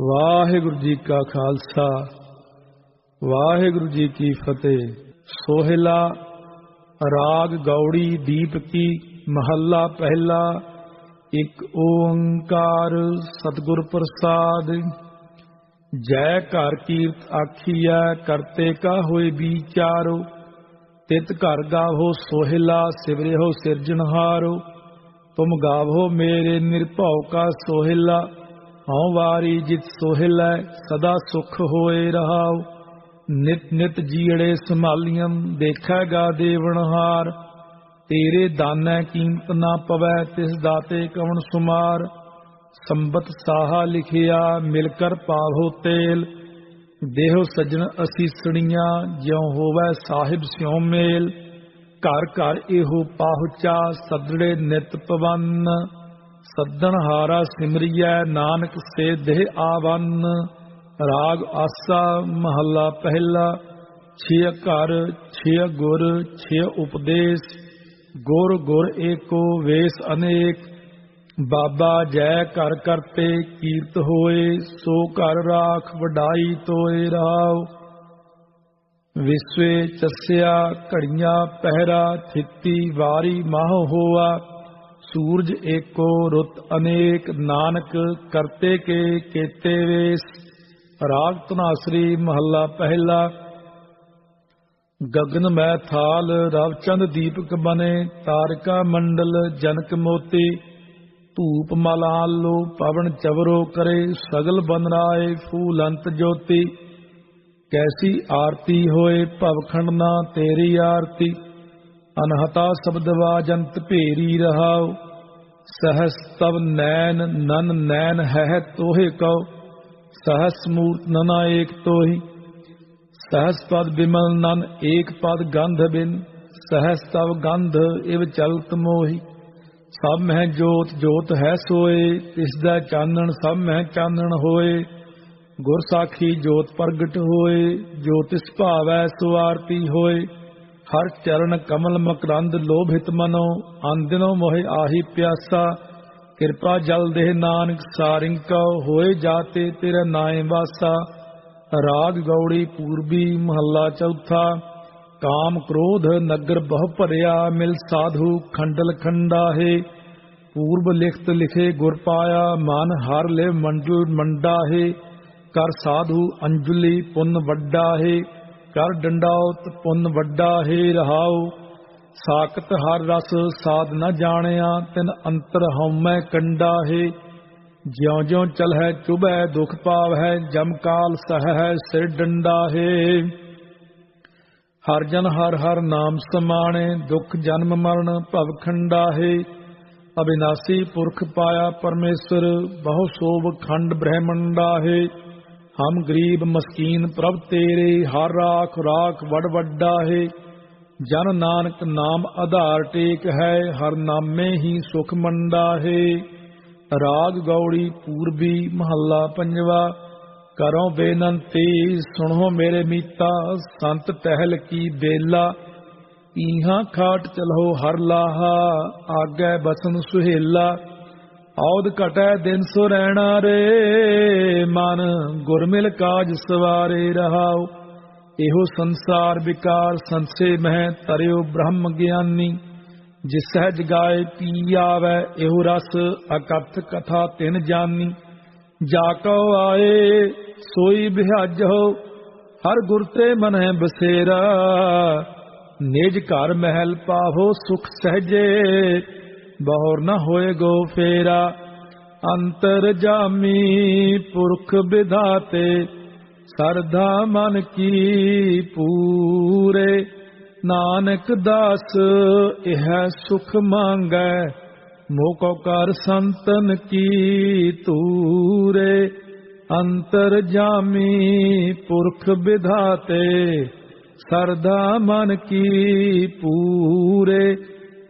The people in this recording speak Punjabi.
ਵਾਹਿਗੁਰੂ ਜੀ ਕਾ ਖਾਲਸਾ, ਵਾਹਿਗੁਰੂ ਜੀ ਕੀ ਫਤਿਹ। ਸੋਹਿਲਾ, ਰਾਗ ਗੌੜੀ, ਦੀਪ ਕੀ, ਮਹੱਲਾ ਪਹਿਲਾ, ਇਕ ਓੰਕਾਰ ਸਤਿਗੁਰ ਪ੍ਰਸਾਦ। ਜੈ ਘਰ ਕੀਰਤ ਆਖੀਐ, ਕਰਤੇ ਕਾ ਹੋਏ ਵਿਚਾਰੋ। ਤਿਤ ਘਰ ਗਾਵੋ ਸੋਹਿਲਾ ਸਿਵਰਿਓ ਸਿਰਜਣਹਾਰੋ। ਤੁਮ ਗਾਵੋ ਮੇਰੇ ਨਿਰਭਉ ਕਾ ਸੋਹਿਲਾ। ਹਉ ਵਾਰੀ ਜਿਤ ਸੋਹਿਲੈ ਸਦਾ ਸੁਖ ਹੋਏ ਰਹਾਉ। ਨਿਤ ਨਿਤ ਜੀੜੇ ਸੰਭਾਲੀਆਂ ਦੇਖੈਗਾ ਦੇਵਨਹਾਰ ਤੇਰੇ ਦਾਨੈ ਕੀਮਤ ਨਾ ਪਵੈ, ਤਿਸ ਦਾਤੇ ਕਵਣ ਸੁਮਾਰ। ਸੰਬਤ ਸਾਹਾ ਲਿਖਿਆ, ਮਿਲ ਕਰ ਪਾਵੋ ਤੇਲ। ਦੇਹੋ ਸਜਣ ਅਸੀਸਣੀਆਂ ਜਿਉ ਹੋਵੈ ਸਾਹਿਬ ਸਿਉ ਮੇਲ। ਘਰ ਘਰ ਇਹੋ ਪਾਹੁਚਾ ਸਦੜੇ ਨਿਤ ਪਵਨ। ਸੱਦਣ ਹਾਰਾ ਸਿਮਰਿਐ, ਨਾਨਕ ਸੇ ਦੇਹ ਆਵੰਨ, ਰਾਗ ਆਸਾ ਮਹੱਲਾ ਪਹਿਲਾ, ਛੇ ਘਰ, ਛੇ ਗੁਰ, ਛੇ ਉਪਦੇਸ਼, ਗੁਰ ਗੁਰ ਏਕੋ ਵੇਸ ਅਨੇਕ, ਬਾਬਾ ਜੈ ਕਰ ਕਰਤੇ ਕੀਰਤ ਹੋਏ, ਸੋ ਘਰ ਰਾਖ ਵਡਾਈ ਤੋਏ ਰਾਵ ਵਿਸਵੇ ਚਸਿਆ, ਘੜੀਆਂ ਪਹਿਰਾ, ਥਿੱਤੀ ਵਾਰੀ ਮਾਹ ਹੋਆ ਸੂਰਜ ਏਕੋ ਰੁੱਤ ਅਨੇਕ, ਨਾਨਕ ਕਰਤੇ ਕੇ ਕੇਤੇ ਵੇਸ। ਰਾਗ ਤਨਾਸਰੀ ਮਹੱਲਾ ਪਹਿਲਾ। ਗਗਨ ਮੈ ਥਾਲ, ਰਵਚੰਦ ਦੀਪਕ ਬਨੇ, ਤਾਰਕਾ ਮੰਡਲ ਜਨਕ ਮੋਤੀ। ਧੂਪ ਮਲਾਲੋ ਪਵਨ ਚਵਰੋ ਕਰੇ, ਸਗਲ ਬਨਰਾਏ ਫੂਲ ਅੰਤ ਜੋਤੀ। ਕੈਸੀ ਆਰਤੀ ਹੋਏ ਭਵਖੰਡ ਨਾ ਤੇਰੀ ਆਰਤੀ। ਅਨਹਤਾ ਸ਼ਬਦ ਵਾਜੰਤ ਭੇਰੀ ਰਹਾਓ ਸਹਸ ਤਵ ਨੈਨ ਨਨ ਨੈਨ ਹੈ ਤੋਹੇ ਕਉ ਸਹਸ ਮੂਰਤ ਨਨਾ ਏਕ ਤੋਹੀ। ਸਹਸ ਪਦ ਬਿਮਲ ਨਨ ਏਕ ਪਦ ਗੰਧ ਬਿਨ ਸਹਸ ਤਵ ਗੰਧ ਇਵ ਚਲਤ ਮੋਹੀ। ਸਭ ਮਹਿ ਜੋਤ ਜੋਤ ਹੈ ਸੋਏ, ਤਿਸ ਦਾ ਚਾਨਣ ਸਭ ਮਹਿ ਚਾਨਣ ਹੋਏ। ਗੁਰ ਸਾਖੀ ਜੋਤ ਪ੍ਰਗਟ ਹੋਏ, ਜੋ ਤਿਸ ਭਾਵੈ ਸੋ ਹੋਏ। ਹਰ ਚਰਨ ਕਮਲ ਮਕਰੰਦ ਲੋਭਿਤ ਮਨੋ ਅੰਦਿਨੋ ਮੋਹਿ ਆਹੀ ਪਿਆਸਾ। ਕਿਰਪਾ ਜਲ ਦੇਹ ਨਾਨਕ ਸਾਰਿੰਗ ਕਉ, ਹੋਏ ਜਾਤੇ ਤੇਰੇ ਨਾਏ ਵਾਸਾ। ਰਾਗ ਗੌੜੀ ਪੂਰਬੀ ਮਹੱਲਾ ਚੌਥਾ। ਕਾਮ ਕ੍ਰੋਧ ਨਗਰ ਬਹੁ ਭਰਿਆ, ਮਿਲ ਸਾਧੂ ਖੰਡਲ ਖੰਡਾਹੇ। ਪੂਰਬ ਲਿਖਤ ਲਿਖੇ ਗੁਰ ਪਾਇਆ, ਮਨ ਹਰ ਲੈ ਮੰਡਲ ਮੰਡਾਹੇ। ਕਰ ਸਾਧੂ ਅੰਜੁਲੀ ਪੁੰਨ ਵੱਡਾ ਹੈ ਕਰ ਡੰਡਾਉਤ ਪੁੰਨ ਵੱਡਾ ਹੈ ਰਹਾਉ, ਸਾਖਤ ਹਰ ਰਸ ਸਾਧ ਨ ਜਾਣਿਆ, ਤਿਨ ਅੰਤਰ ਹਉਮੈ ਕੰਡਾ ਹੈ। ਜਿਉ ਜਿਉ ਚਲਹਿ ਚੁਬੈ ਦੁਖ ਪਾਵੈ ਜਮ ਕਾਲ ਸਹੈ ਸਿਰ ਡੰਡਾ ਹੈ। ਹਰ ਜਨ ਹਰ ਹਰ ਨਾਮ ਸਮਾਣੇ, ਦੁਖ ਜਨਮ ਮਰਨ ਭਵ ਖੰਡਾ ਹੈ। ਅਬਿਨਾਸੀ ਪੁਰਖ ਪਾਇਆ ਪਰਮੇਸ਼ਰ, ਬਹੁ ਸੋਭ ਖੰਡ ਬ੍ਰਹਮੰਡਾ ਹੈ। ਹਮ ਗਰੀਬ ਮਸਕੀਨ ਪ੍ਰਭ ਤੇਰੇ, ਹਰ ਰਾਖ ਰਾਖ ਵੜ ਵੱਡਾ ਹੈ। ਜਨ ਨਾਨਕ ਨਾਮ ਆਧਾਰ ਟੇਕ ਹੈ, ਹਰ ਨਾਮੇ ਹੀ ਸੁਖ ਮੰਡਾ ਹੈ। ਰਾਗ ਗੌੜੀ ਪੂਰਬੀ ਮਹੱਲਾ ਪੰਜਵਾ, ਕਰੋ ਬੇਨੰਤੀ, ਸੁਣੋ ਮੇਰੇ ਮੀਤਾ, ਸੰਤ ਟਹਿਲ ਕੀ ਬੇਲਾ। ਇਹਾਂ ਖਾਟ ਚਲੋ ਹਰ ਲਾਹਾ, ਆਗੇ ਬਸਨ ਸੁਹੇਲਾ। ਔਦ ਘਟੈ ਦਿਨ ਸੋ ਰਹਿਣਾ ਰੇ, ਮਨ ਗੁਰਮਿਲ ਕਾਜ ਸਵਾਰੇ ਰਹਾਉ। ਇਹੋ ਸੰਸਾਰ ਵਿਕਾਰ ਸੰਸੇ ਮਹਿ ਤਰਿਓ ਬ੍ਰਹਮ ਗਿਆਨੀ। ਜਿਸ ਸਹਿਜ ਗਾਏ ਪੀ ਆਵੈ, ਇਹੋ ਰਸ ਅਕਥ ਕਥਾ ਤਿਨ ਜਾਨੀ। ਜਾ ਕਉ ਆਏ, ਸੋਈ ਬਿਹਾਜੋ ਹਰ ਗੁਰ ਤੇ ਮਨਹਿ ਬਸੇਰਾ। ਨਿਜ ਘਰ ਮਹਿਲ ਪਾਵੋ ਸੁਖ ਸਹਜੇ ਬਹੁਰ ਨ ਹੋਏ ਗੋ ਫੇਰਾ, ਅੰਤਰ ਜਾਮੀ ਪੁਰਖ ਵਿਧਾਤੇ ਸਰਧਾ ਮਨ ਕੀ ਪੂਰੇ, ਨਾਨਕ ਦਾਸ ਇਹ ਸੁਖ ਮੰਗੈ, ਮੋਕੋ ਕਰ ਸੰਤਨ ਕੀ ਤੂਰੇ ਅੰਤਰ ਜਾਮੀ ਪੁਰਖ ਵਿਧਾਤੇ ਸਰਦਾ ਮਨ ਕੀ ਪੂਰੇ